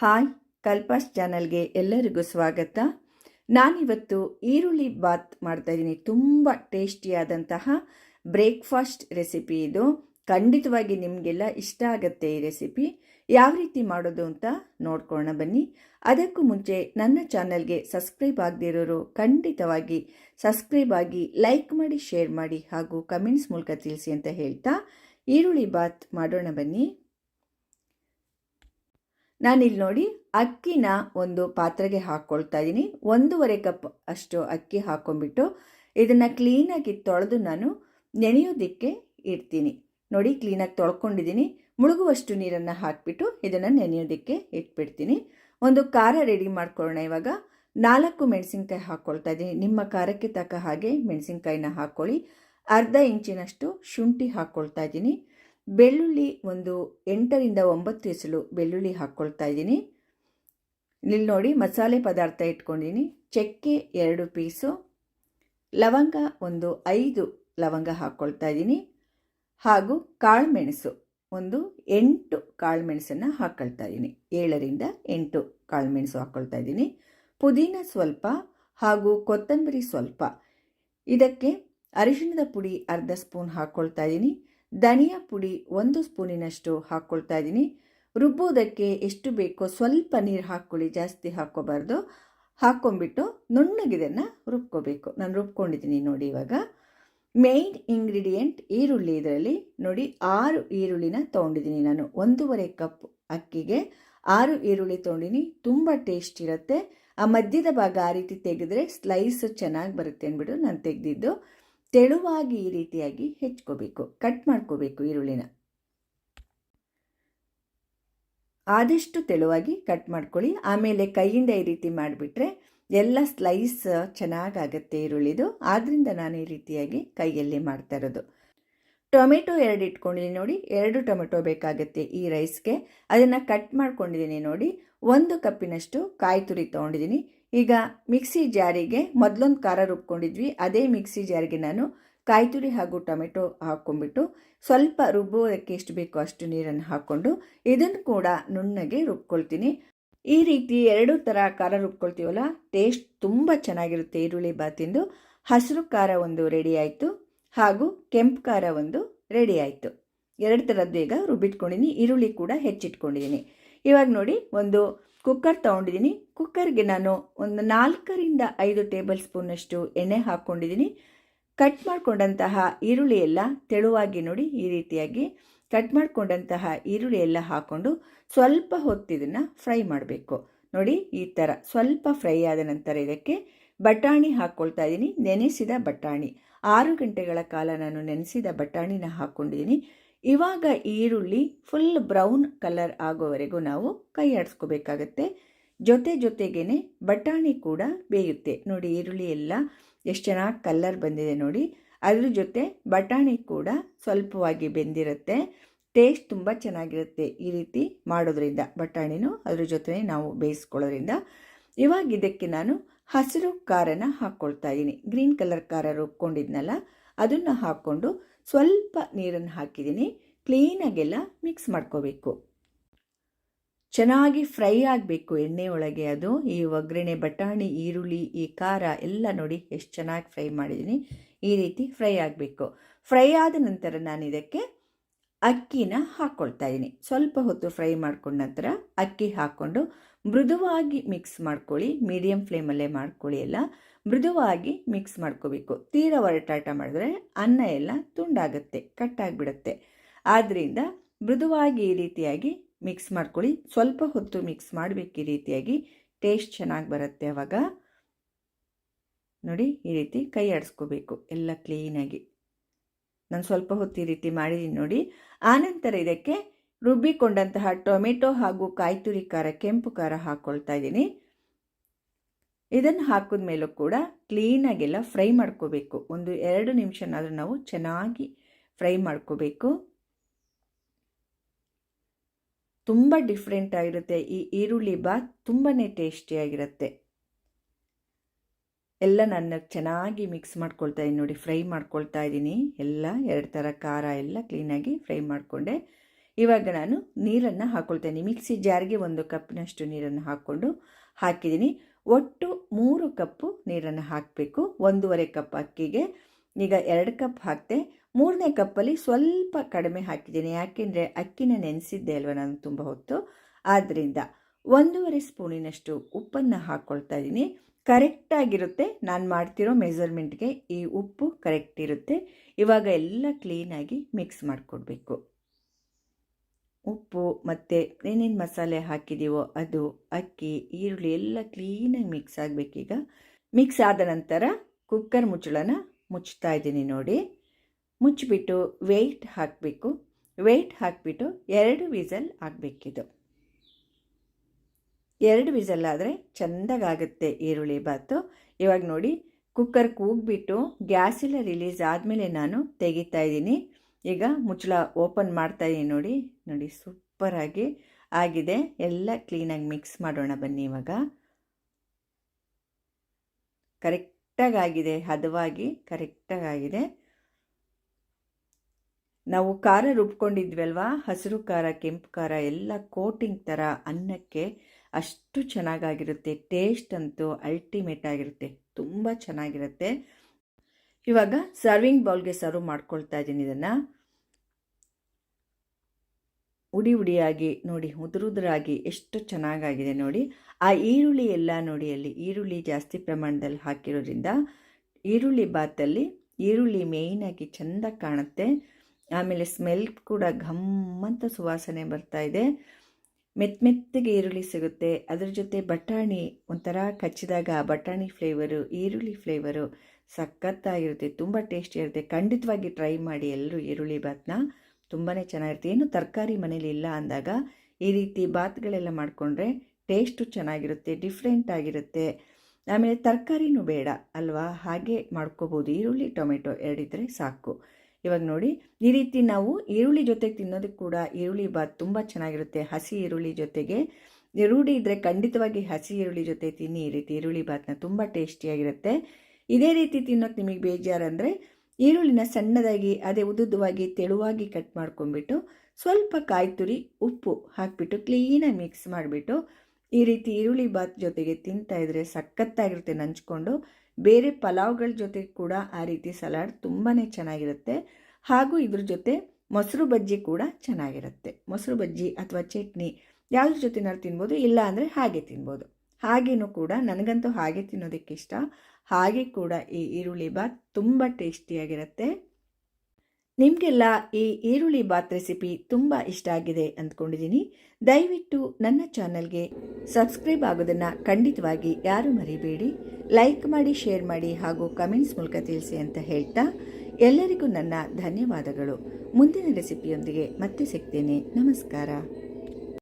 Hi, ಕಲ್ಪಾಸ್ ಚಾನಲ್ಗೆ ಎಲ್ಲರಿಗೂ ಸ್ವಾಗತ. ನಾನಿವತ್ತು ಈರುಳ್ಳಿ ಬಾತ್ ಮಾಡ್ತಾ ಇದ್ದೀನಿ. ತುಂಬ ಟೇಸ್ಟಿಯಾದಂತಹ ಬ್ರೇಕ್ಫಾಸ್ಟ್ ರೆಸಿಪಿ ಇದು. ಖಂಡಿತವಾಗಿ ನಿಮಗೆಲ್ಲ ಇಷ್ಟ ಆಗುತ್ತೆ ಈ ರೆಸಿಪಿ. ಯಾವ ರೀತಿ ಮಾಡೋದು ಅಂತ ನೋಡ್ಕೊಳ್ಳೋಣ ಬನ್ನಿ. ಅದಕ್ಕೂ ಮುಂಚೆ ನನ್ನ ಚಾನಲ್ಗೆ ಸಬ್ಸ್ಕ್ರೈಬ್ ಆಗದಿರೋರು ಖಂಡಿತವಾಗಿ ಸಬ್ಸ್ಕ್ರೈಬ್ ಆಗಿ ಲೈಕ್ ಮಾಡಿ, ಶೇರ್ ಮಾಡಿ ಹಾಗೂ ಕಮೆಂಟ್ಸ್ ಮೂಲಕ ತಿಳಿಸಿ ಅಂತ ಹೇಳ್ತಾ ಈರುಳ್ಳಿ ಬಾತ್ ಮಾಡೋಣ ಬನ್ನಿ. ನಾನಿಲ್ಲಿ ನೋಡಿ, ಅಕ್ಕಿನ ಒಂದು ಪಾತ್ರೆಗೆ ಹಾಕ್ಕೊಳ್ತಾ ಇದ್ದೀನಿ. ಒಂದೂವರೆ ಕಪ್ ಅಷ್ಟು ಅಕ್ಕಿ ಹಾಕ್ಕೊಂಡ್ಬಿಟ್ಟು ಇದನ್ನು ಕ್ಲೀನಾಗಿ ತೊಳೆದು ನಾನು ನೆನೆಯೋದಕ್ಕೆ ಇಡ್ತೀನಿ. ನೋಡಿ, ಕ್ಲೀನಾಗಿ ತೊಳ್ಕೊಂಡಿದ್ದೀನಿ. ಮುಳುಗುವಷ್ಟು ನೀರನ್ನು ಹಾಕಿಬಿಟ್ಟು ಇದನ್ನು ನೆನೆಯೋದಕ್ಕೆ ಇಟ್ಬಿಡ್ತೀನಿ. ಒಂದು ಖಾರ ರೆಡಿ ಮಾಡ್ಕೊಳ್ಳೋಣ ಇವಾಗ. ನಾಲ್ಕು ಮೆಣಸಿನ್ಕಾಯಿ ಹಾಕ್ಕೊಳ್ತಾ ಇದ್ದೀನಿ. ನಿಮ್ಮ ಖಾರಕ್ಕೆ ತಕ್ಕ ಹಾಗೆ ಮೆಣಸಿನ್ಕಾಯಿನ ಹಾಕ್ಕೊಳ್ಳಿ ಅರ್ಧ ಇಂಚಿನಷ್ಟು ಶುಂಠಿ ಹಾಕ್ಕೊಳ್ತಾ ಇದ್ದೀನಿ. ಬೆಳ್ಳುಳ್ಳಿ ಒಂದು ಎಂಟರಿಂದ ಒಂಬತ್ತು ಎಸಳು ಬೆಳ್ಳುಳ್ಳಿ ಹಾಕ್ಕೊಳ್ತಾ ಇದ್ದೀನಿ. ಇಲ್ಲಿ ನೋಡಿ ಮಸಾಲೆ ಪದಾರ್ಥ ಇಟ್ಕೊಂಡಿದ್ದೀನಿ. ಚಕ್ಕೆ ಎರಡು ಪೀಸು. ಲವಂಗ ಒಂದು ಐದು ಲವಂಗ ಹಾಕ್ಕೊಳ್ತಾ ಇದ್ದೀನಿ. ಹಾಗೂ ಕಾಳುಮೆಣಸು ಒಂದು ಎಂಟು ಕಾಳುಮೆಣಸನ್ನು ಹಾಕ್ಕೊಳ್ತಾ ಇದ್ದೀನಿ. ಏಳರಿಂದ ಎಂಟು ಕಾಳುಮೆಣಸು ಹಾಕ್ಕೊಳ್ತಾ ಇದ್ದೀನಿ. ಪುದೀನ ಸ್ವಲ್ಪ ಹಾಗೂ ಕೊತ್ತಂಬರಿ ಸ್ವಲ್ಪ. ಇದಕ್ಕೆ ಅರಿಶಿಣದ ಪುಡಿ ಅರ್ಧ ಸ್ಪೂನ್ ಹಾಕ್ಕೊಳ್ತಾ ಇದ್ದೀನಿ. ಧನಿಯಾ ಪುಡಿ ಒಂದು ಸ್ಪೂನಿನಷ್ಟು ಹಾಕ್ಕೊಳ್ತಾ ಇದ್ದೀನಿ. ರುಬ್ಬೋದಕ್ಕೆ ಎಷ್ಟು ಬೇಕೋ ಸ್ವಲ್ಪ ನೀರು ಹಾಕ್ಕೊಳ್ಳಿ, ಜಾಸ್ತಿ ಹಾಕ್ಕೋಬಾರ್ದು. ಹಾಕ್ಕೊಂಬಿಟ್ಟು ನುಣ್ಣಗಿದನ್ನು ರುಬ್ಕೋಬೇಕು. ನಾನು ರುಬ್ಕೊಂಡಿದ್ದೀನಿ ನೋಡಿ ಇವಾಗ. ಮೇಯ್ನ್ ಇಂಗ್ರೀಡಿಯೆಂಟ್ ಈರುಳ್ಳಿ ಇದರಲ್ಲಿ. ನೋಡಿ, ಆರು ಈರುಳ್ಳಿನ ತೊಗೊಂಡಿದ್ದೀನಿ ನಾನು. ಒಂದೂವರೆ ಕಪ್ ಅಕ್ಕಿಗೆ ಆರು ಈರುಳ್ಳಿ ತೊಗೊಂಡಿನಿ. ತುಂಬ ಟೇಸ್ಟ್ ಇರುತ್ತೆ. ಆ ಮಧ್ಯದ ಭಾಗ ಆ ರೀತಿ ತೆಗೆದ್ರೆ ಸ್ಲೈಸ್ ಚೆನ್ನಾಗಿ ಬರುತ್ತೆ ಅಂದ್ಬಿಟ್ಟು ನಾನು ತೆಗೆದಿದ್ದು. ತೆಳುವಾಗಿ ಈ ರೀತಿಯಾಗಿ ಹೆಚ್ಕೋಬೇಕು, ಕಟ್ ಮಾಡ್ಕೋಬೇಕು ಈರುಳ್ಳಿನ. ಆದಷ್ಟು ತೆಳುವಾಗಿ ಕಟ್ ಮಾಡ್ಕೊಳ್ಳಿ. ಆಮೇಲೆ ಕೈಯಿಂದ ಈ ರೀತಿ ಮಾಡಿಬಿಟ್ರೆ ಎಲ್ಲ ಸ್ಲೈಸ್ ಚೆನ್ನಾಗಾಗತ್ತೆ ಈರುಳ್ಳಿದು. ಆದ್ದರಿಂದ ನಾನು ಈ ರೀತಿಯಾಗಿ ಕೈಯಲ್ಲಿ ಮಾಡ್ತಾ ಇರೋದು. ಟೊಮೆಟೊ ಎರಡು ಇಟ್ಕೊಂಡಿದ್ದೀನಿ ನೋಡಿ. ಎರಡು ಟೊಮೆಟೊ ಬೇಕಾಗುತ್ತೆ ಈ ರೈಸ್ಗೆ. ಅದನ್ನು ಕಟ್ ಮಾಡ್ಕೊಂಡಿದ್ದೀನಿ ನೋಡಿ. ಒಂದು ಕಪ್ಪಿನಷ್ಟು ಕಾಯಿ ತುರಿ ತೊಗೊಂಡಿದ್ದೀನಿ. ಈಗ ಮಿಕ್ಸಿ ಜಾರಿಗೆ ಮೊದಲೊಂದು ಖಾರ ರುಬ್ಕೊಂಡಿದ್ವಿ. ಅದೇ ಮಿಕ್ಸಿ ಜಾರಿಗೆ ನಾನು ಕಾಯಿ ತುರಿ ಹಾಗೂ ಟೊಮೆಟೊ ಹಾಕ್ಕೊಂಡ್ಬಿಟ್ಟು ಸ್ವಲ್ಪ ರುಬ್ಬೋದಕ್ಕೆ ಎಷ್ಟು ಬೇಕೋ ಅಷ್ಟು ನೀರನ್ನು ಹಾಕ್ಕೊಂಡು ಇದನ್ನು ಕೂಡ ನುಣ್ಣಗೆ ರುಬ್ಕೊಳ್ತೀನಿ. ಈ ರೀತಿ ಎರಡು ಥರ ಖಾರ ರುಬ್ಕೊಳ್ತೀವಲ್ಲ, ಟೇಸ್ಟ್ ತುಂಬ ಚೆನ್ನಾಗಿರುತ್ತೆ ಈರುಳ್ಳಿ ಬಾತಿಂದು. ಹಸಿರು ಖಾರ ಒಂದು ರೆಡಿ ಆಯಿತು ಹಾಗೂ ಕೆಂಪು ಖಾರ ಒಂದು ರೆಡಿ ಆಯಿತು. ಎರಡು ಥರದ್ದು ಈಗ ರುಬ್ಬಿಟ್ಕೊಂಡಿದ್ದೀನಿ ಈರುಳ್ಳಿ ಕೂಡ ಹೆಚ್ಚಿಟ್ಕೊಂಡಿದ್ದೀನಿ ಇವಾಗ ನೋಡಿ ಒಂದು ಕುಕ್ಕರ್ ತೊಗೊಂಡಿದ್ದೀನಿ. ಕುಕ್ಕರ್ಗೆ ನಾನು ಒಂದು ನಾಲ್ಕರಿಂದ ಐದು ಟೇಬಲ್ ಸ್ಪೂನಷ್ಟು ಎಣ್ಣೆ ಹಾಕ್ಕೊಂಡಿದ್ದೀನಿ. ಕಟ್ ಮಾಡಿಕೊಂಡಂತಹ ಈರುಳ್ಳಿ ಎಲ್ಲ ತೆಳುವಾಗಿ ನೋಡಿ ಈ ರೀತಿಯಾಗಿ ಕಟ್ ಮಾಡಿಕೊಂಡಂತಹ ಈರುಳ್ಳಿ ಎಲ್ಲ ಹಾಕ್ಕೊಂಡು ಸ್ವಲ್ಪ ಹೊತ್ತಿದನ್ನು ಫ್ರೈ ಮಾಡಬೇಕು. ನೋಡಿ ಈ ಥರ ಸ್ವಲ್ಪ ಫ್ರೈ ಆದ ನಂತರ ಇದಕ್ಕೆ ಬಟಾಣಿ ಹಾಕ್ಕೊಳ್ತಾ ಇದ್ದೀನಿ ನೆನೆಸಿದ ಬಟಾಣಿ. ಆರು ಗಂಟೆಗಳ ಕಾಲ ನಾನು ನೆನೆಸಿದ ಬಟಾಣಿನ ಹಾಕ್ಕೊಂಡಿದ್ದೀನಿ ಇವಾಗ ಈರುಳ್ಳಿ ಫುಲ್ ಬ್ರೌನ್ ಕಲರ್ ಆಗೋವರೆಗೂ ನಾವು ಕೈ ಆಡಿಸ್ಕೋಬೇಕಾಗತ್ತೆ. ಜೊತೆ ಜೊತೆಗೇ ಬಟಾಣಿ ಕೂಡ ಬೇಯುತ್ತೆ. ನೋಡಿ, ಈರುಳ್ಳಿ ಎಲ್ಲ ಎಷ್ಟು ಚೆನ್ನಾಗಿ ಕಲ್ಲರ್ ಬಂದಿದೆ ನೋಡಿ. ಅದ್ರ ಜೊತೆ ಬಟಾಣಿ ಕೂಡ ಸ್ವಲ್ಪವಾಗಿ ಬೆಂದಿರುತ್ತೆ. ಟೇಸ್ಟ್ ತುಂಬ ಚೆನ್ನಾಗಿರುತ್ತೆ ಈ ರೀತಿ ಮಾಡೋದ್ರಿಂದ. ಬಟಾಣಿನೂ ಅದ್ರ ಜೊತೆ ನಾವು ಬೇಯಿಸ್ಕೊಳ್ಳೋದ್ರಿಂದ. ಇವಾಗ ಇದಕ್ಕೆ ನಾನು ಹಸಿರು ಖಾರನ ಹಾಕ್ಕೊಳ್ತಾ ಇದ್ದೀನಿ ಗ್ರೀನ್ ಕಲರ್ ಖಾರ ರುಬ್ಕೊಂಡಿದ್ನಲ್ಲ ಅದನ್ನು ಹಾಕ್ಕೊಂಡು ಸ್ವಲ್ಪ ನೀರನ್ನು ಹಾಕಿದ್ದೀನಿ. ಕ್ಲೀನಾಗೆಲ್ಲ ಮಿಕ್ಸ್ ಮಾಡ್ಕೋಬೇಕು. ಚೆನ್ನಾಗಿ ಫ್ರೈ ಆಗಬೇಕು ಎಣ್ಣೆ ಒಳಗೆ ಅದು. ಈ ಒಗ್ಗರಣೆ, ಬಟಾಣಿ, ಈರುಳ್ಳಿ, ಈ ಖಾರ ಎಲ್ಲ ನೋಡಿ ಎಷ್ಟು ಚೆನ್ನಾಗಿ ಫ್ರೈ ಮಾಡಿದ್ದೀನಿ. ಈ ರೀತಿ ಫ್ರೈ ಆಗಬೇಕು. ಫ್ರೈ ಆದ ನಂತರ ನಾನು ಇದಕ್ಕೆ ಅಕ್ಕಿನ ಹಾಕ್ಕೊಳ್ತಾ ಇದ್ದೀನಿ. ಸ್ವಲ್ಪ ಹೊತ್ತು ಫ್ರೈ ಮಾಡ್ಕೊಂಡ ನಂತರ ಅಕ್ಕಿ ಹಾಕ್ಕೊಂಡು ಮೃದುವಾಗಿ ಮಿಕ್ಸ್ ಮಾಡ್ಕೊಳ್ಳಿ ಮೀಡಿಯಮ್ ಫ್ಲೇಮಲ್ಲೇ ಮಾಡ್ಕೊಳ್ಳಿ ಎಲ್ಲ. ಮೃದುವಾಗಿ ಮಿಕ್ಸ್ ಮಾಡ್ಕೋಬೇಕು. ತೀರ ಒರಟಾಟ ಮಾಡಿದ್ರೆ ಅನ್ನ ಎಲ್ಲ ತುಂಡಾಗುತ್ತೆ, ಕಟ್ಟಾಗಿಬಿಡುತ್ತೆ. ಆದ್ದರಿಂದ ಮೃದುವಾಗಿ ಈ ರೀತಿಯಾಗಿ ಮಿಕ್ಸ್ ಮಾಡ್ಕೊಳ್ಳಿ. ಸ್ವಲ್ಪ ಹೊತ್ತು ಮಿಕ್ಸ್ ಮಾಡಬೇಕು ಈ ರೀತಿಯಾಗಿ. ಟೇಸ್ಟ್ ಚೆನ್ನಾಗಿ ಬರುತ್ತೆ ಅವಾಗ. ನೋಡಿ, ಈ ರೀತಿ ಕೈ ಆಡಿಸ್ಕೋಬೇಕು ಎಲ್ಲ ಕ್ಲೀನಾಗಿ ನಾನು ಸ್ವಲ್ಪ ಹೊತ್ತು ಈ ರೀತಿ ಮಾಡಿದ್ದೀನಿ ನೋಡಿ. ಆನಂತರ ಇದಕ್ಕೆ ರುಬ್ಬಿಕೊಂಡಂತಹ ಟೊಮೆಟೊ ಹಾಗೂ ಕಾಯಿ ತುರಿ ಖಾರ, ಕೆಂಪು ಖಾರ ಹಾಕ್ಕೊಳ್ತಾ ಇದ್ದೀನಿ. ಇದನ್ನು ಹಾಕಿದ ಮೇಲೂ ಕೂಡ ಕ್ಲೀನಾಗೆಲ್ಲ ಫ್ರೈ ಮಾಡ್ಕೋಬೇಕು. ಒಂದು ಎರಡು ನಿಮಿಷನಾದರೂ ನಾವು ಚೆನ್ನಾಗಿ ಫ್ರೈ ಮಾಡ್ಕೋಬೇಕು. ತುಂಬ ಡಿಫ್ರೆಂಟ್ ಆಗಿರುತ್ತೆ. ಈ ಈರುಳ್ಳಿ ಬಾತ್ ತುಂಬಾ ಟೇಸ್ಟಿಯಾಗಿರುತ್ತೆ ಎಲ್ಲ ನನ್ನ ಚೆನ್ನಾಗಿ ಮಿಕ್ಸ್ ಮಾಡ್ಕೊಳ್ತಾ ಇದ್ದೀನಿ ನೋಡಿ. ಫ್ರೈ ಮಾಡ್ಕೊಳ್ತಾ ಇದ್ದೀನಿ. ಎಲ್ಲ ಎರಡು ಥರ ಖಾರ ಎಲ್ಲ ಕ್ಲೀನಾಗಿ ಫ್ರೈ ಮಾಡಿಕೊಂಡೆ. ಇವಾಗ ನಾನು ನೀರನ್ನು ಹಾಕ್ಕೊಳ್ತೇನೆ ಮಿಕ್ಸಿ ಜಾರ್ಗೆ ಒಂದು ಕಪ್ಪಿನಷ್ಟು ನೀರನ್ನು ಹಾಕ್ಕೊಂಡು ಹಾಕಿದ್ದೀನಿ. ಒಟ್ಟು ಮೂರು ಕಪ್ಪು ನೀರನ್ನು ಹಾಕಬೇಕು. ಒಂದೂವರೆ ಕಪ್ ಅಕ್ಕಿಗೆ. ಈಗ ಎರಡು ಕಪ್ ಹಾಕಿದೆ, ಮೂರನೇ ಕಪ್ಪಲ್ಲಿ ಸ್ವಲ್ಪ ಕಡಿಮೆ ಹಾಕಿದ್ದೀನಿ. ಯಾಕೆಂದರೆ ಅಕ್ಕಿನ ನೆನೆಸಿದ್ದೆ ಅಲ್ವ ನಾನು ತುಂಬ ಹೊತ್ತು. ಆದ್ದರಿಂದ ಒಂದೂವರೆ ಸ್ಪೂನಿನಷ್ಟು ಉಪ್ಪನ್ನು ಹಾಕ್ಕೊಳ್ತಾ ಇದ್ದೀನಿ. ಕರೆಕ್ಟಾಗಿರುತ್ತೆ ನಾನು ಮಾಡ್ತಿರೋ ಮೆಸರ್ಮೆಂಟ್ಗೆ ಈ ಉಪ್ಪು ಕರೆಕ್ಟ್ ಇರುತ್ತೆ. ಇವಾಗ ಎಲ್ಲ ಕ್ಲೀನಾಗಿ ಮಿಕ್ಸ್ ಮಾಡಿಕೊಡ್ಬೇಕು. ಉಪ್ಪು ಮತ್ತು ಏನೇನು ಮಸಾಲೆ ಹಾಕಿದ್ದೀವೋ ಅದು, ಅಕ್ಕಿ, ಈರುಳ್ಳಿ ಎಲ್ಲ ಕ್ಲೀನಾಗಿ ಮಿಕ್ಸ್ ಆಗಬೇಕೀಗ ಮಿಕ್ಸ್ ಆದ ನಂತರ ಕುಕ್ಕರ್ ಮುಚ್ಚಳನ ಮುಚ್ತಾ ಇದ್ದೀನಿ ನೋಡಿ. ಮುಚ್ಚಿಬಿಟ್ಟು ವೆಯ್ಟ್ ಹಾಕಬೇಕು. ವೆಯ್ಟ್ ಹಾಕಿಬಿಟ್ಟು ಎರಡು ವಿಸಲ್ ಆಗಬೇಕಿದು ಎರಡು ವಿಸಲ್ ಆದರೆ ಚೆಂದಾಗುತ್ತೆ ಈರುಳ್ಳಿ ಬಾತು. ಇವಾಗ ನೋಡಿ ಕುಕ್ಕರ್ ಕೂಗ್ಬಿಟ್ಟು ಗ್ಯಾಸೆಲ್ಲ ರಿಲೀಸ್ ಆದಮೇಲೆ ನಾನು ತೆಗಿತಾ ಇದ್ದೀನಿ. ಈಗ ಮುಚ್ಚಳ ಓಪನ್ ಮಾಡ್ತಾ ಇದ್ದೀನಿ ನೋಡಿ. ನೋಡಿ ಸೂಪರಾಗಿ ಆಗಿದೆ. ಎಲ್ಲ ಕ್ಲೀನಾಗಿ ಮಿಕ್ಸ್ ಮಾಡೋಣ ಬನ್ನಿ ಇವಾಗ. ಕರೆಕ್ಟಾಗಿ ಆಗಿದೆ, ಹದವಾಗಿ ಕರೆಕ್ಟಾಗಿ ಆಗಿದೆ. ನಾವು ಖಾರ ರುಬ್ಕೊಂಡಿದ್ವಲ್ವಾ? ಹಸಿರು ಖಾರ, ಕೆಂಪು ಖಾರ, ಎಲ್ಲ ಕೋಟಿಂಗ್ ಥರ ಅನ್ನಕ್ಕೆ ಅಷ್ಟು ಚೆನ್ನಾಗಾಗಿರುತ್ತೆ ಟೇಸ್ಟ್ ಅಂತೂ ಅಲ್ಟಿಮೇಟ್ ಆಗಿರುತ್ತೆ. ತುಂಬ ಚೆನ್ನಾಗಿರುತ್ತೆ. ಇವಾಗ ಸರ್ವಿಂಗ್ ಬೌಲ್ಗೆ ಸರ್ವ್ ಮಾಡ್ಕೊಳ್ತಾ ಇದ್ದೀನಿ ಇದನ್ನು. ಉಡಿ ಉಡಿಯಾಗಿ ನೋಡಿ, ಉದುರುದುರಾಗಿ ಎಷ್ಟು ಚೆನ್ನಾಗಾಗಿದೆ ನೋಡಿ. ಆ ಈರುಳ್ಳಿ ಎಲ್ಲ ನೋಡಿ ಅಲ್ಲಿ, ಈರುಳ್ಳಿ ಜಾಸ್ತಿ ಪ್ರಮಾಣದಲ್ಲಿ ಹಾಕಿರೋದ್ರಿಂದ ಈರುಳ್ಳಿ ಬಾತಲ್ಲಿ ಈರುಳ್ಳಿ ಮೇಯ್ನಾಗಿ ಚೆಂದ ಕಾಣುತ್ತೆ. ಆಮೇಲೆ ಸ್ಮೆಲ್ ಕೂಡ ಘಮ್ಮಂತ ಸುವಾಸನೆ ಬರ್ತಾ ಇದೆ. ಮೆತ್ತ ಮೆತ್ತಗೆ ಈರುಳ್ಳಿ ಸಿಗುತ್ತೆ. ಅದರ ಜೊತೆ ಬಟಾಣಿ ಒಂಥರ ಕಚ್ಚಿದಾಗ ಬಟಾಣಿ ಫ್ಲೇವರು ಈರುಳ್ಳಿ ಫ್ಲೇವರು ಸಖತ್ತಾಗಿರುತ್ತೆ, ತುಂಬ ಟೇಸ್ಟಿ ಇರುತ್ತೆ ಖಂಡಿತವಾಗಿ ಟ್ರೈ ಮಾಡಿ ಎಲ್ಲರೂ ಈರುಳ್ಳಿ ಬಾತ್ನ ತುಂಬಾ ಚೆನ್ನಾಗಿರುತ್ತೆ. ಏನು ತರಕಾರಿ ಮನೇಲಿ ಇಲ್ಲ ಅಂದಾಗ ಈ ರೀತಿ ಬಾತ್ಗಳೆಲ್ಲ ಮಾಡಿಕೊಂಡ್ರೆ ಟೇಸ್ಟು ಚೆನ್ನಾಗಿರುತ್ತೆ, ಡಿಫ್ರೆಂಟ್ ಆಗಿರುತ್ತೆ. ಆಮೇಲೆ ತರಕಾರಿನೂ ಬೇಡ ಅಲ್ವಾ? ಹಾಗೆ ಮಾಡ್ಕೋಬೋದು. ಈರುಳ್ಳಿ, ಟೊಮೆಟೊ ಎರಡಿದ್ರೆ ಸಾಕು. ಇವಾಗ ನೋಡಿ, ಈ ರೀತಿ ನಾವು ಈರುಳ್ಳಿ ಜೊತೆಗೆ ತಿನ್ನೋದಕ್ಕೆ ಕೂಡ ಈರುಳ್ಳಿ ಬಾತ್ ತುಂಬ ಚೆನ್ನಾಗಿರುತ್ತೆ. ಹಸಿ ಈರುಳ್ಳಿ ಜೊತೆಗೆ ರೂಢಿ ಇದ್ದರೆ ಖಂಡಿತವಾಗಿ ಹಸಿ ಈರುಳ್ಳಿ ಜೊತೆ ತಿನ್ನಿ. ಈ ರೀತಿ ಈರುಳ್ಳಿ ಬಾತ್ನ ತುಂಬ ಟೇಸ್ಟಿಯಾಗಿರುತ್ತೆ. ಇದೇ ರೀತಿ ತಿನ್ನೋಕೆ ನಿಮಗೆ ಬೇಜಾರಂದರೆ ಈರುಳ್ಳಿನ ಸಣ್ಣದಾಗಿ, ಅದೇ ಉದ್ದುದ್ದವಾಗಿ, ತೆಳುವಾಗಿ ಕಟ್ ಮಾಡ್ಕೊಂಡ್ಬಿಟ್ಟು ಸ್ವಲ್ಪ ಕಾಯಿ ತುರಿ, ಉಪ್ಪು ಹಾಕಿಬಿಟ್ಟು ಕ್ಲೀನಾಗಿ ಮಿಕ್ಸ್ ಮಾಡಿಬಿಟ್ಟು ಈ ರೀತಿ ಈರುಳ್ಳಿ ಬಾತ್ ಜೊತೆಗೆ ತಿಂತಾ ಇದ್ರೆ ಸಖತ್ತಾಗಿರುತ್ತೆ ನಂಚ್ಕೊಂಡು ಬೇರೆ ಪಲಾವ್ಗಳ ಜೊತೆ ಕೂಡ ಆ ರೀತಿ ಸಲಾಡ್ ತುಂಬಾ ಚೆನ್ನಾಗಿರುತ್ತೆ. ಹಾಗೂ ಇದ್ರ ಜೊತೆ ಮೊಸರು ಬಜ್ಜಿ ಕೂಡ ಚೆನ್ನಾಗಿರುತ್ತೆ. ಮೊಸರು ಬಜ್ಜಿ ಅಥವಾ ಚಟ್ನಿ ಯಾವುದ್ರ ಜೊತೆನಾದ್ರು ತಿನ್ಬೋದು ಇಲ್ಲ ಅಂದರೆ ಹಾಗೆ ತಿನ್ಬೋದು. ಹಾಗೇನೂ ಕೂಡ, ನನಗಂತೂ ಹಾಗೆ ತಿನ್ನೋದಕ್ಕೆ ಇಷ್ಟ. ಹಾಗೆ ಕೂಡ ಈ ಈರುಳ್ಳಿ ಬಾತ್ ತುಂಬ ಟೇಸ್ಟಿಯಾಗಿರುತ್ತೆ. ನಿಮಗೆಲ್ಲ ಈ ಈರುಳ್ಳಿ ಬಾತ್ ರೆಸಿಪಿ ತುಂಬ ಇಷ್ಟ ಆಗಿದೆ ಅಂದ್ಕೊಂಡಿದ್ದೀನಿ. ದಯವಿಟ್ಟು ನನ್ನ ಚಾನಲ್ಗೆ ಸಬ್ಸ್ಕ್ರೈಬ್ ಆಗೋದನ್ನು ಖಂಡಿತವಾಗಿ ಯಾರೂ ಮರಿಬೇಡಿ. ಲೈಕ್ ಮಾಡಿ, ಶೇರ್ ಮಾಡಿ ಹಾಗೂ ಕಮೆಂಟ್ಸ್ ಮೂಲಕ ತಿಳಿಸಿ ಅಂತ ಹೇಳ್ತಾ ಎಲ್ಲರಿಗೂ ನನ್ನ ಧನ್ಯವಾದಗಳು. ಮುಂದಿನ ರೆಸಿಪಿಯೊಂದಿಗೆ ಮತ್ತೆ ಸಿಗ್ತೇನೆ. ನಮಸ್ಕಾರ.